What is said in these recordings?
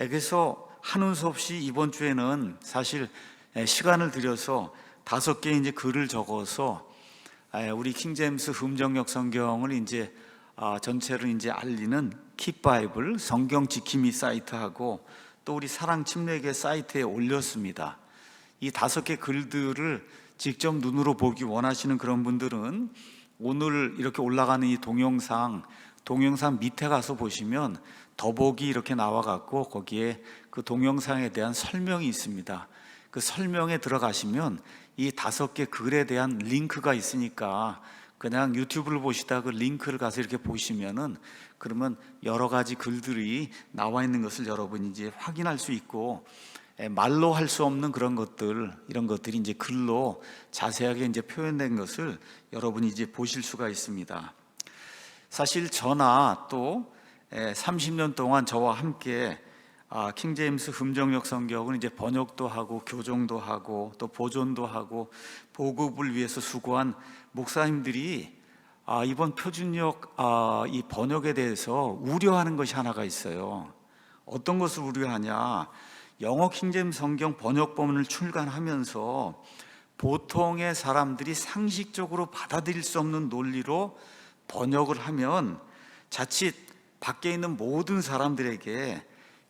에, 그래서 하는 수 없이 이번 주에는 사실 에, 시간을 들여서 다섯 개 이제 글을 적어서 에, 우리 킹제임스 흠정역 성경을 이제 아, 전체를 이제 알리는 킵바이블 성경 지킴이 사이트하고 또 우리 사랑 침례계 사이트에 올렸습니다. 이 다섯 개 글들을 직접 눈으로 보기 원하시는 그런 분들은 오늘 이렇게 올라가는 이 동영상 동영상 밑에 가서 보시면 더보기 이렇게 나와 갖고 거기에 그 동영상에 대한 설명이 있습니다. 그 설명에 들어가시면 이 다섯 개 글에 대한 링크가 있으니까 그냥 유튜브를 보시다 그 링크를 가서 이렇게 보시면은 그러면 여러 가지 글들이 나와 있는 것을 여러분이 이제 확인할 수 있고 에, 말로 할 수 없는 그런 것들 이런 것들이 이제 글로 자세하게 이제 표현된 것을 여러분이 이제 보실 수가 있습니다. 사실 저나 또 30년 동안 저와 함께 아, 킹제임스 흠정역 성경을 이제 번역도 하고 교정도 하고 또 보존도 하고 보급을 위해서 수고한 목사님들이 아, 이번 표준역 아, 이 번역에 대해서 우려하는 것이 하나가 있어요. 어떤 것을 우려하냐? 영어 킹제임 성경 번역본을 출간하면서 보통의 사람들이 상식적으로 받아들일 수 없는 논리로 번역을 하면 자칫 밖에 있는 모든 사람들에게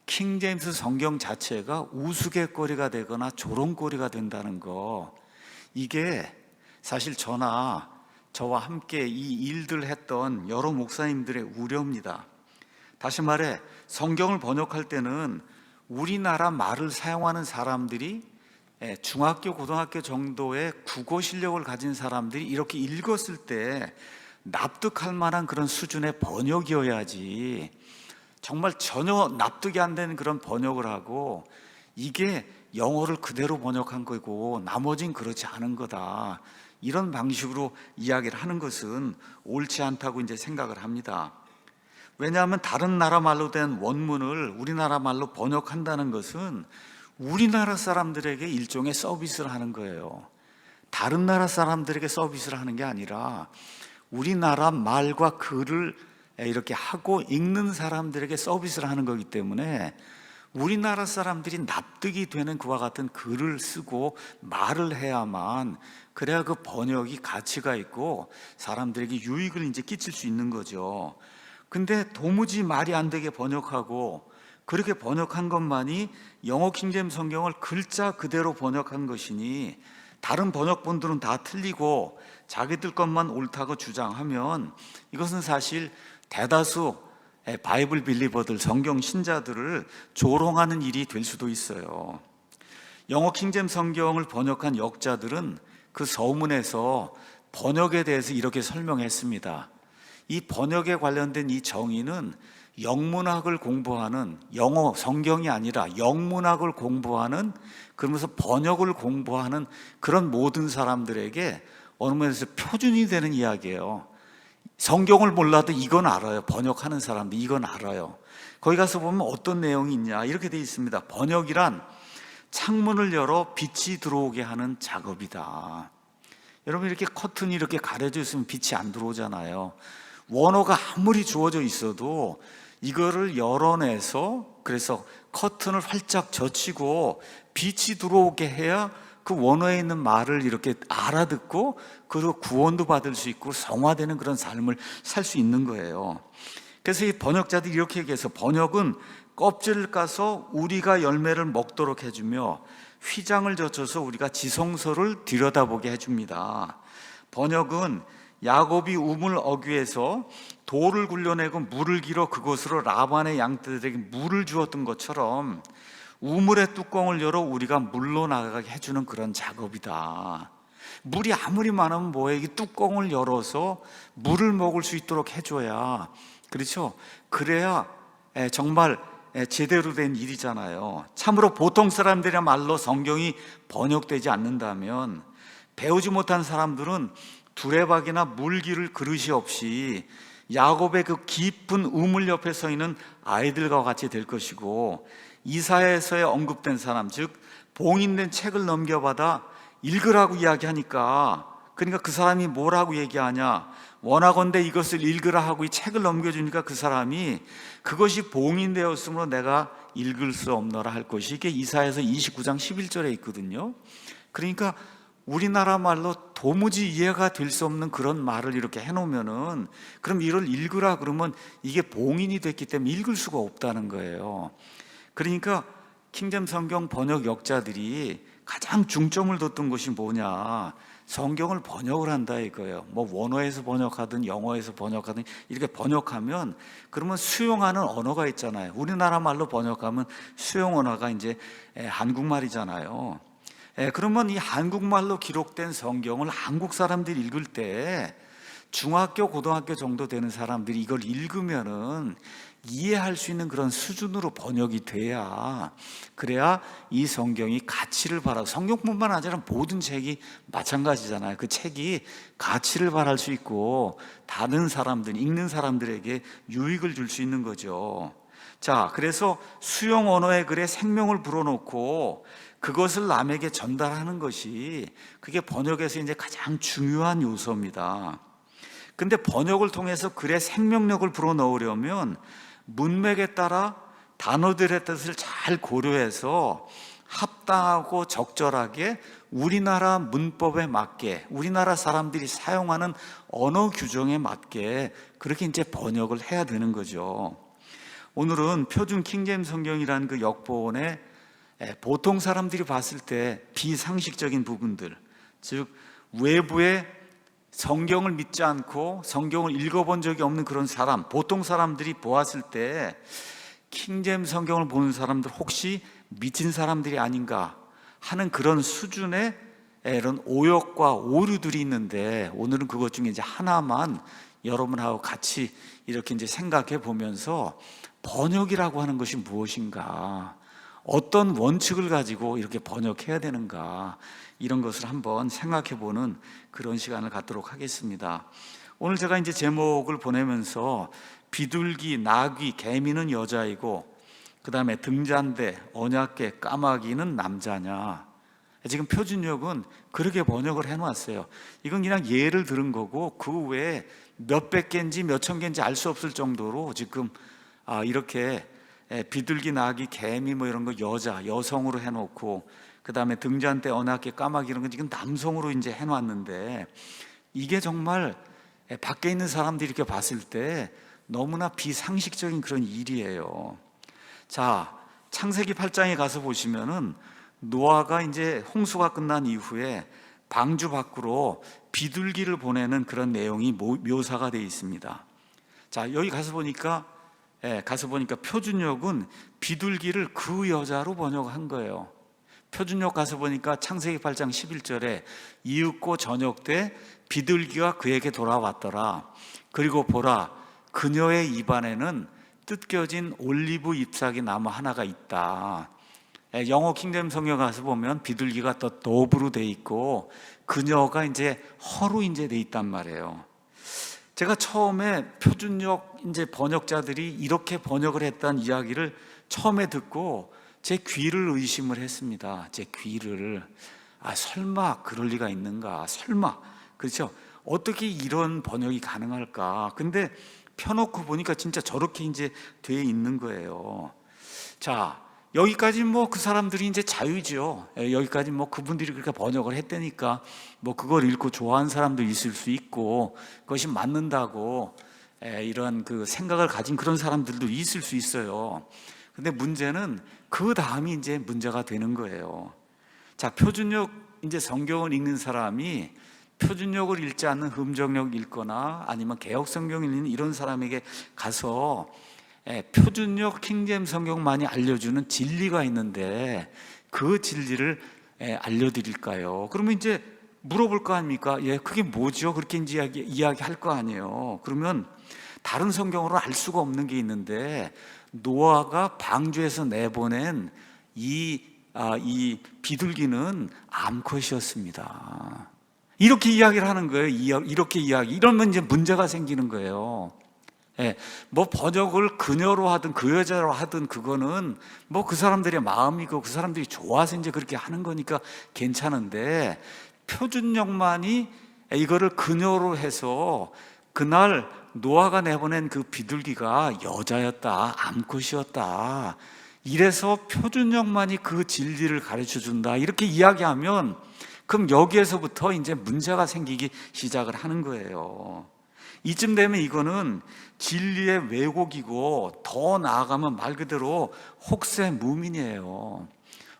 킹제임스 성경 자체가 우스갯거리가 되거나 조롱거리가 된다는 거 이게 사실 저나 저와 함께 이 일들 했던 여러 목사님들의 우려입니다. 다시 말해 성경을 번역할 때는 우리나라 말을 사용하는 사람들이 예, 중학교, 고등학교 정도의 국어 실력을 가진 사람들이 이렇게 읽었을 때 납득할 만한 그런 수준의 번역이어야지 정말 전혀 납득이 안 되는 그런 번역을 하고 이게 영어를 그대로 번역한 거고 나머진 그렇지 않은 거다. 이런 방식으로 이야기를 하는 것은 옳지 않다고 이제 생각을 합니다. 왜냐하면 다른 나라 말로 된 원문을 우리나라 말로 번역한다는 것은 우리나라 사람들에게 일종의 서비스를 하는 거예요. 다른 나라 사람들에게 서비스를 하는 게 아니라 우리나라 말과 글을 이렇게 하고 읽는 사람들에게 서비스를 하는 거기 때문에 우리나라 사람들이 납득이 되는 그와 같은 글을 쓰고 말을 해야만 그래야 그 번역이 가치가 있고 사람들에게 유익을 이제 끼칠 수 있는 거죠. 근데 도무지 말이 안 되게 번역하고 그렇게 번역한 것만이 영어 킹잼 성경을 글자 그대로 번역한 것이니 다른 번역본들은 다 틀리고 자기들 것만 옳다고 주장하면 이것은 사실 대다수 바이블 빌리버들 성경 신자들을 조롱하는 일이 될 수도 있어요. 영어 킹잼 성경을 번역한 역자들은 그 서문에서 번역에 대해서 이렇게 설명했습니다. 이 번역에 관련된 이 정의는 영문학을 공부하는 영어 성경이 아니라 영문학을 공부하는 그러면서 번역을 공부하는 그런 모든 사람들에게 어느 면에서 표준이 되는 이야기예요. 성경을 몰라도 이건 알아요. 번역하는 사람들 이건 알아요. 거기 가서 보면 어떤 내용이 있냐 이렇게 되어 있습니다. 번역이란 창문을 열어 빛이 들어오게 하는 작업이다. 여러분 이렇게 커튼이 이렇게 가려져 있으면 빛이 안 들어오잖아요. 원어가 아무리 주어져 있어도 이거를 열어내서 그래서 커튼을 활짝 젖히고 빛이 들어오게 해야 그 원어에 있는 말을 이렇게 알아듣고 그리고 구원도 받을 수 있고 성화되는 그런 삶을 살 수 있는 거예요. 그래서 이 번역자들이 이렇게 얘기해서 번역은 껍질을 까서 우리가 열매를 먹도록 해주며 휘장을 젖혀서 우리가 지성소를 들여다보게 해줍니다. 번역은 야곱이 우물 어귀에서 돌을 굴려내고 물을 길어 그곳으로 라반의 양떼들에게 물을 주었던 것처럼 우물의 뚜껑을 열어 우리가 물로 나가게 해주는 그런 작업이다. 물이 아무리 많으면 뭐해? 이 뚜껑을 열어서 물을 먹을 수 있도록 해줘야 그렇죠. 그래야 정말 제대로 된 일이잖아요. 참으로 보통 사람들이야말로 성경이 번역되지 않는다면 배우지 못한 사람들은 두레박이나 물기를 그릇이 없이 야곱의 그 깊은 우물 옆에 서 있는 아이들과 같이 될 것이고 이사에서의 언급된 사람 즉 봉인된 책을 넘겨받아 읽으라고 이야기하니까 그러니까 그 사람이 뭐라고 얘기하냐 원하건대 이것을 읽으라 하고 이 책을 넘겨주니까 그 사람이 그것이 봉인되었으므로 내가 읽을 수 없노라 할 것이 이게 이사에서 29장 11절에 있거든요. 그러니까 우리나라 말로 도무지 이해가 될 수 없는 그런 말을 이렇게 해놓으면은 그럼 이걸 읽으라 그러면 이게 봉인이 됐기 때문에 읽을 수가 없다는 거예요. 그러니까 킹잼 성경 번역 역자들이 가장 중점을 뒀던 것이 뭐냐? 성경을 번역을 한다 이거예요. 뭐 원어에서 번역하든 영어에서 번역하든 이렇게 번역하면 그러면 수용하는 언어가 있잖아요. 우리나라 말로 번역하면 수용 언어가 이제 에, 한국말이잖아요. 에, 그러면 이 한국말로 기록된 성경을 한국 사람들이 읽을 때 중학교, 고등학교 정도 되는 사람들이 이걸 읽으면은 이해할 수 있는 그런 수준으로 번역이 돼야 그래야 이 성경이 가치를 바라 성경뿐만 아니라 모든 책이 마찬가지잖아요. 그 책이 가치를 바랄 수 있고 다른 사람들 읽는 사람들에게 유익을 줄 수 있는 거죠. 자, 그래서 수용 언어의 글에 생명을 불어넣고 그것을 남에게 전달하는 것이 그게 번역에서 이제 가장 중요한 요소입니다. 근데 번역을 통해서 글에 생명력을 불어넣으려면 문맥에 따라 단어들의 뜻을 잘 고려해서 합당하고 적절하게 우리나라 문법에 맞게 우리나라 사람들이 사용하는 언어 규정에 맞게 그렇게 이제 번역을 해야 되는 거죠. 오늘은 표준 킹제임 성경이라는 그 역본에 보통 사람들이 봤을 때 비상식적인 부분들, 즉 외부의 성경을 믿지 않고 성경을 읽어본 적이 없는 그런 사람, 보통 사람들이 보았을 때 킹잼 성경을 보는 사람들 혹시 미친 사람들이 아닌가 하는 그런 수준의 이런 오역과 오류들이 있는데 오늘은 그것 중에 이제 하나만 여러분하고 같이 이렇게 이제 생각해 보면서 번역이라고 하는 것이 무엇인가 어떤 원칙을 가지고 이렇게 번역해야 되는가 이런 것을 한번 생각해 보는 그런 시간을 갖도록 하겠습니다. 오늘 제가 이제 제목을 보내면서 비둘기, 나귀, 개미는 여자이고 그 다음에 등잔대, 언약계, 까마귀는 남자냐 지금 표준역은 그렇게 번역을 해 놨어요. 이건 그냥 예를 들은 거고 그 외에 몇백 개인지 몇천 개인지 알 수 없을 정도로 지금 아, 이렇게 예, 비둘기, 나귀, 개미 뭐 이런 거 여자, 여성으로 해놓고 그 다음에 등잔대, 언약계, 까마귀 이런 건 지금 남성으로 이제 해놨는데 이게 정말 예, 밖에 있는 사람들이 이렇게 봤을 때 너무나 비상식적인 그런 일이에요. 자, 창세기 8장에 가서 보시면은 노아가 이제 홍수가 끝난 이후에 방주 밖으로 비둘기를 보내는 그런 내용이 묘사가 되어 있습니다. 자, 여기 가서 보니까 예, 가서 보니까 표준역은 비둘기를 그 여자로 번역한 거예요. 표준역 가서 보니까 창세기 8장 11절에 이윽고 저녁 때 비둘기가 그에게 돌아왔더라. 그리고 보라 그녀의 입안에는 뜯겨진 올리브 잎사귀 나무 하나가 있다. 예, 영어 킹덤 성경 가서 보면 비둘기가 더 도브로 돼 있고 그녀가 이제 허로 이제 돼 있단 말이에요. 제가 처음에 표준역 이제 번역자들이 이렇게 번역을 했다는 이야기를 처음에 듣고 제 귀를 의심을 했습니다. 제 귀를 아 설마 그럴 리가 있는가? 설마 그렇죠? 어떻게 이런 번역이 가능할까? 근데 펴놓고 보니까 진짜 저렇게 이제 돼 있는 거예요. 자, 여기까지 뭐 그 사람들이 이제 자유죠. 예, 여기까지 뭐 그분들이 그렇게 번역을 했다니까 뭐 그걸 읽고 좋아하는 사람도 있을 수 있고 그것이 맞는다고 예, 이런 그 생각을 가진 그런 사람들도 있을 수 있어요. 근데 문제는 그 다음이 이제 문제가 되는 거예요. 자, 표준역 이제 성경을 읽는 사람이 표준역을 읽지 않는 흠정역 읽거나 아니면 개혁 성경을 읽는 이런 사람에게 가서 예, 표준역 킹잼 성경만이 알려주는 진리가 있는데 그 진리를 예, 알려드릴까요? 그러면 이제 물어볼 거 아닙니까? 예, 그게 뭐죠? 그렇게 이제 이야기, 이야기할 거 아니에요. 그러면 다른 성경으로 알 수가 없는 게 있는데 노아가 방주에서 내보낸 이, 아, 이 비둘기는 암컷이었습니다. 이렇게 이야기를 하는 거예요. 이렇게 이야기. 이러면 이제 문제가 생기는 거예요. 예, 뭐 번역을 그녀로 하든 그 여자로 하든 그거는 뭐 그 사람들의 마음이고 그 사람들이 좋아서 이제 그렇게 하는 거니까 괜찮은데 표준역만이 이거를 그녀로 해서 그날 노아가 내보낸 그 비둘기가 여자였다, 암컷이었다. 이래서 표준형만이 그 진리를 가르쳐 준다. 이렇게 이야기하면 그럼 여기에서부터 이제 문제가 생기기 시작을 하는 거예요. 이쯤 되면 이거는 진리의 왜곡이고 더 나아가면 말 그대로 혹세 무민이에요.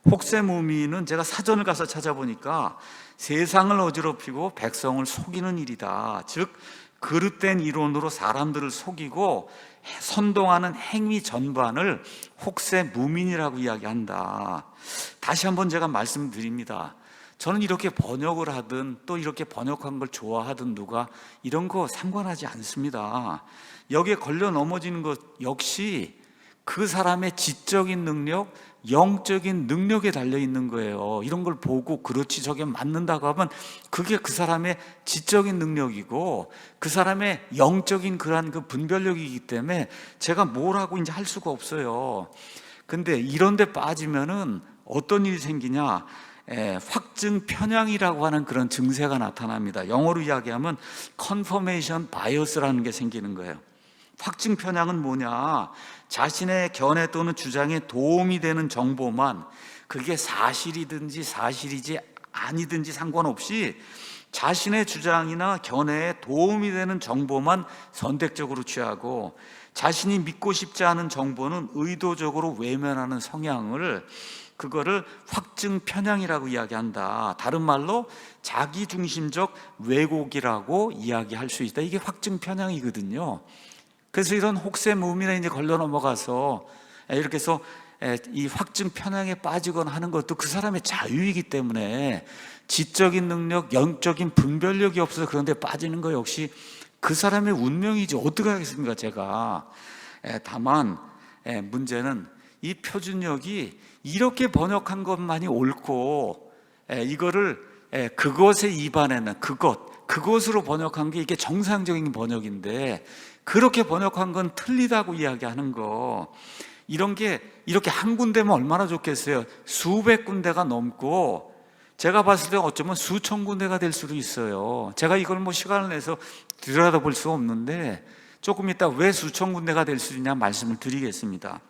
혹세 무민은 제가 사전을 가서 찾아보니까 세상을 어지럽히고 백성을 속이는 일이다. 즉 그릇된 이론으로 사람들을 속이고 선동하는 행위 전반을 혹세 무민이라고 이야기한다. 다시 한번 제가 말씀드립니다. 저는 이렇게 번역을 하든 또 이렇게 번역한 걸 좋아하든 누가 이런 거 상관하지 않습니다. 여기에 걸려 넘어지는 것 역시 그 사람의 지적인 능력, 영적인 능력에 달려 있는 거예요. 이런 걸 보고 그렇지 저게 맞는다고 하면 그게 그 사람의 지적인 능력이고 그 사람의 영적인 그러한 그 분별력이기 때문에 제가 뭐라고 이제 할 수가 없어요. 근데 이런 데 빠지면은 어떤 일이 생기냐? 에, 확증 편향이라고 하는 그런 증세가 나타납니다. 영어로 이야기하면 confirmation bias라는 게 생기는 거예요. 확증 편향은 뭐냐? 자신의 견해 또는 주장에 도움이 되는 정보만 그게 사실이든지 사실이지 아니든지 상관없이 자신의 주장이나 견해에 도움이 되는 정보만 선택적으로 취하고 자신이 믿고 싶지 않은 정보는 의도적으로 외면하는 성향을 그거를 확증 편향이라고 이야기한다. 다른 말로 자기 중심적 왜곡이라고 이야기할 수 있다. 이게 확증 편향이거든요. 그래서 이런 혹세무민에 이제 걸려 넘어가서 이렇게 해서 이 확증 편향에 빠지거나 하는 것도 그 사람의 자유이기 때문에 지적인 능력, 영적인 분별력이 없어서 그런데 빠지는 거 역시 그 사람의 운명이지 어떻게 하겠습니까 제가 다만 문제는 이 표준력이 이렇게 번역한 것만이 옳고 이거를 그것에 입안에는 그것 그것으로 번역한 게 이게 정상적인 번역인데 그렇게 번역한 건 틀리다고 이야기하는 거. 이런 게 이렇게 한 군데면 얼마나 좋겠어요? 수백 군데가 넘고 제가 봤을 때 어쩌면 수천 군데가 될 수도 있어요. 제가 이걸 뭐 시간을 내서 들여다볼 수 없는데 조금 이따 왜 수천 군데가 될 수 있냐 말씀을 드리겠습니다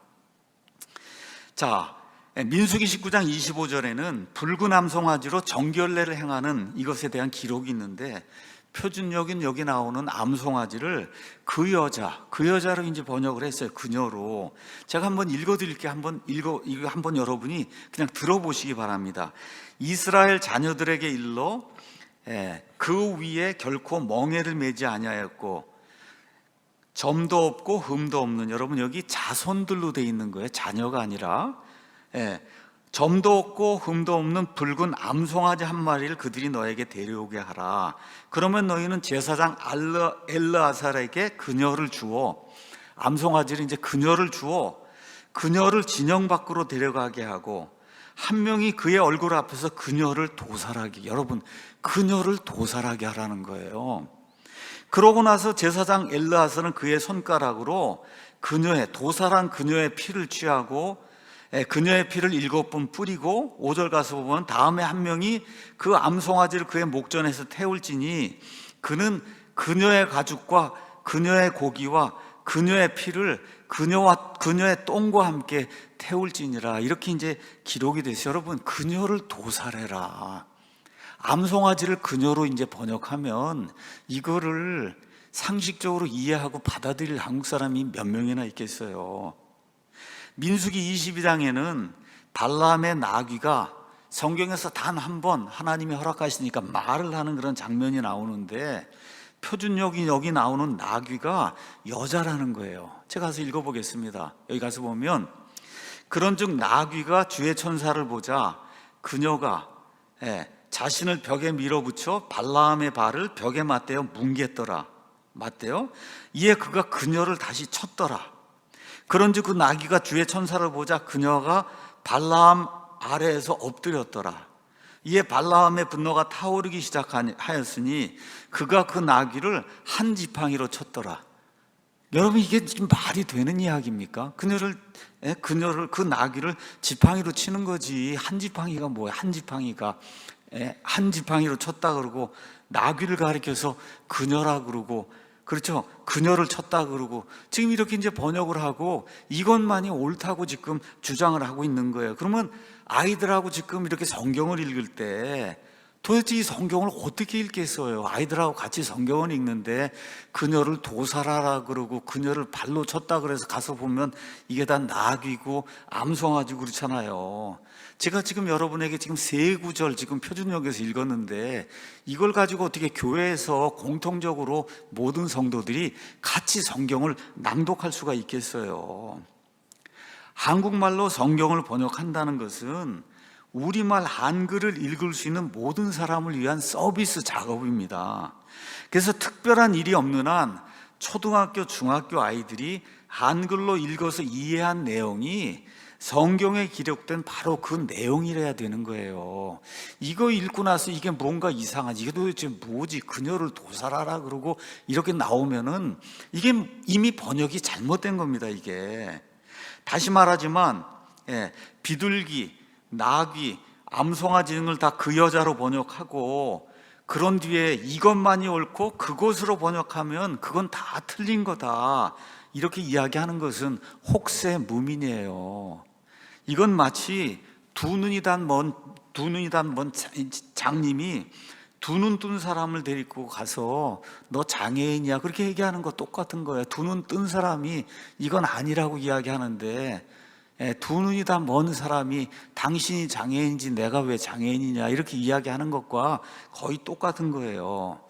자 민수기 19장 25절에는 붉은 암송아지로 정결례를 행하는 이것에 대한 기록이 있는데 표준역인 여기 나오는 암송아지를 그 여자, 그 여자로 이제 번역을 했어요. 그녀로. 제가 한번 읽어드릴게요. 한번 읽어, 이거 한번 여러분이 그냥 들어보시기 바랍니다. 이스라엘 자녀들에게 일러 예, 그 위에 결코 멍에를 매지 아니하였고 점도 없고 흠도 없는 여러분 여기 자손들로 돼 있는 거예요. 자녀가 아니라 예, 점도 없고 흠도 없는 붉은 암송아지 한 마리를 그들이 너에게 데려오게 하라. 그러면 너희는 제사장 엘르아살에게 그녀를 주어 암송아지를 이제 그녀를 주어 그녀를 진영 밖으로 데려가게 하고 한 명이 그의 얼굴 앞에서 그녀를 도살하게 여러분 그녀를 도살하게 하라는 거예요. 그러고 나서 제사장 엘르아살은 그의 손가락으로 그녀의 도살한 그녀의 피를 취하고 예, 그녀의 피를 일곱 번 뿌리고 5절 가서 보면 다음에 한 명이 그 암송아지를 그의 목전에서 태울지니 그는 그녀의 가죽과 그녀의 고기와 그녀의 피를 그녀와 그녀의 똥과 함께 태울지니라 이렇게 이제 기록이 됐어요. 여러분 그녀를 도살해라. 암송아지를 그녀로 이제 번역하면 이거를 상식적으로 이해하고 받아들일 한국 사람이 몇 명이나 있겠어요. 민수기 22장에는 발람의 나귀가 성경에서 단 한 번 하나님이 허락하시니까 말을 하는 그런 장면이 나오는데 표준역이 여기 나오는 나귀가 여자라는 거예요. 제가 가서 읽어보겠습니다. 여기 가서 보면 그런즉 나귀가 주의 천사를 보자 그녀가 예, 자신을 벽에 밀어붙여 발라함의 발을 벽에 맞대어 뭉갰더라. 맞대요? 이에 그가 그녀를 다시 쳤더라. 그런즉 그 나귀가 주의 천사를 보자 그녀가 발라함 아래에서 엎드렸더라. 이에 발라함의 분노가 타오르기 시작하였으니 그가 그 나귀를 한 지팡이로 쳤더라. 여러분 이게 지금 말이 되는 이야기입니까? 그녀를 예? 그녀를 그 나귀를 지팡이로 치는 거지 한 지팡이가 뭐야? 한 지팡이가 예? 한 지팡이로 쳤다 그러고 나귀를 가리켜서 그녀라 그러고 그렇죠. 그녀를 쳤다 그러고 지금 이렇게 이제 번역을 하고 이것만이 옳다고 지금 주장을 하고 있는 거예요. 그러면 아이들하고 지금 이렇게 성경을 읽을 때 도대체 이 성경을 어떻게 읽겠어요? 아이들하고 같이 성경을 읽는데 그녀를 도살하라 그러고 그녀를 발로 쳤다 그래서 가서 보면 이게 다 낙이고 암송아지 그렇잖아요. 제가 지금 여러분에게 지금 세 구절 지금 표준역에서 읽었는데 이걸 가지고 어떻게 교회에서 공통적으로 모든 성도들이 같이 성경을 낭독할 수가 있겠어요? 한국말로 성경을 번역한다는 것은 우리말 한글을 읽을 수 있는 모든 사람을 위한 서비스 작업입니다. 그래서 특별한 일이 없는 한 초등학교, 중학교 아이들이 한글로 읽어서 이해한 내용이 성경에 기록된 바로 그 내용이래야 되는 거예요. 이거 읽고 나서 이게 뭔가 이상하지. 이게 도대체 뭐지? 그녀를 도살하라 그러고 이렇게 나오면은 이게 이미 번역이 잘못된 겁니다, 이게. 다시 말하지만 예, 비둘기, 나귀, 암송아지 등을 다 그 여자로 번역하고 그런 뒤에 이것만이 옳고 그것으로 번역하면 그건 다 틀린 거다. 이렇게 이야기하는 것은 혹세 무민이에요. 이건 마치 두 눈이 단먼두 눈이 단먼 장님이 두 눈 뜬 사람을 데리고 가서 너 장애인이야 그렇게 얘기하는 거 똑같은 거예요. 두 눈 뜬 사람이 이건 아니라고 이야기하는데 예, 두 눈이 다 먼 사람이 당신이 장애인지 내가 왜 장애인이냐 이렇게 이야기하는 것과 거의 똑같은 거예요.